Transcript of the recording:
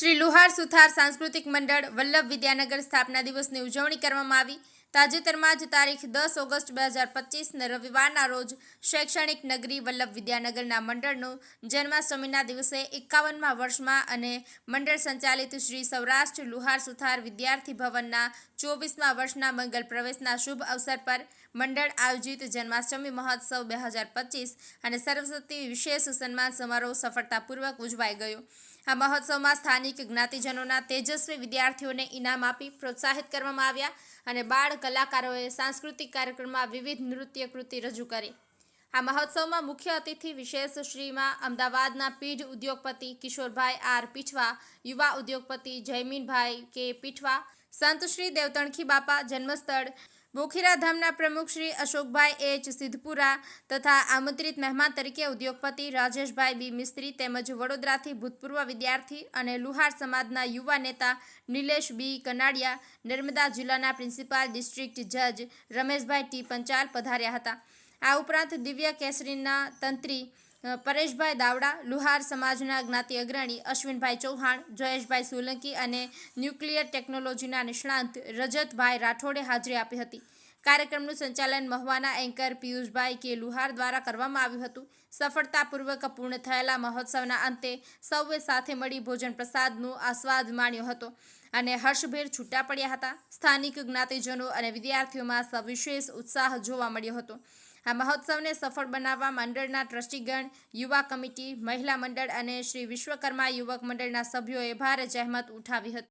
લુહાર સુથાર સાંસ્કૃતિક મંડળ વલ્લભ વિદ્યાનગર સ્થાપના દિવસની ઉજવણી કરવામાં આવી. તાજેતરમાં જ તારીખ દસ ઓગસ્ટ બે હજાર પચીસને રવિવારના રોજ શૈક્ષણિક નગરી વલ્લભ વિદ્યાનગરના મંડળનું જન્માષ્ટમીના દિવસે એકાવનમાં વર્ષમાં અને મંડળ સંચાલિત શ્રી સૌરાષ્ટ્ર લુહાર સુથાર વિદ્યાર્થી ભવનના ચોવીસમાં વર્ષના મંગલ પ્રવેશના શુભ અવસર પર મંડળ આયોજિત જન્માષ્ટમી મહોત્સવ બે હજાર પચીસ અને સરસ્વતી વિશેષ સન્માન સમારોહ સફળતાપૂર્વક ઉજવાઈ ગયો. આ મહોત્સવમાં સ્થાનિક જ્ઞાતિજનોના તેજસ્વી વિદ્યાર્થીઓને ઇનામ આપી પ્રોત્સાહિત કરવામાં આવ્યા અને બાળ કલાકારોએ સાંસ્કૃતિક કાર્યક્રમમાં વિવિધ નૃત્ય કૃતિ રજૂ કરી. આ મહોત્સવમાં મુખ્ય અતિથિ વિશેષ શ્રીમાં અમદાવાદના પીઢ ઉદ્યોગપતિ કિશોરભાઈ આર પીઠવા, યુવા ઉદ્યોગપતિ જયમીનભાઈ કે પીઠવા, સંત શ્રી દેવતણખી બાપા જન્મસ્થળ બોખીરા ધામના પ્રમુખ શ્રી અશોકભાઈ એચ. સિદ્ધપુરા તથા આમંત્રિત મહેમાન તરીકે ઉદ્યોગપતિ રાજેશભાઈ બી. મિસ્ત્રી તેમજ વડોદરાથી ભૂતપૂર્વ વિદ્યાર્થી અને લુહાર સમાજના યુવા નેતા નિલેશ બી. કનાડિયા, નર્મદા જિલ્લાના પ્રિન્સિપાલ ડિસ્ટ્રિક્ટ જજ રમેશભાઈ ટી. પંચાલ પધાર્યા હતા. આ ઉપરાંત દિવ્ય કેસરીના તંત્રી પરેશભાઈ દાવડા, લુહાર સમાજના જ્ઞાતિ અગ્રણી, અશ્વિનભાઈ ચૌહાણ, જયેશભાઈ સોલંકી અને ન્યુક્લિયર ટેકનોલોજીના નિષ્ણાંત રજતભાઈ રાઠોડે હાજરી આપી હતી. કાર્યક્રમનું સંચાલન મહુવાના એન્કર પિયુષભાઈ કે લુહાર દ્વારા કરવામાં આવ્યું હતું. સફળતાપૂર્વક પૂર્ણ થયેલા મહોત્સવના અંતે સૌએ સાથે મળી ભોજન પ્રસાદનો આસ્વાદ માણ્યો હતો અને હર્ષભેર છૂટા પડ્યા હતા. સ્થાનિક જ્ઞાતિજનો અને વિદ્યાર્થીઓમાં સવિશેષ ઉત્સાહ જોવા મળ્યો હતો. આ મહોત્સવને સફળ બનાવવા મંડળના ટ્રસ્ટીગણ, યુવા કમિટી, મહિલા મંડળ અને શ્રી વિશ્વકર્મા યુવક મંડળના સભ્યોએ ભારે જહેમત ઉઠાવી હતી.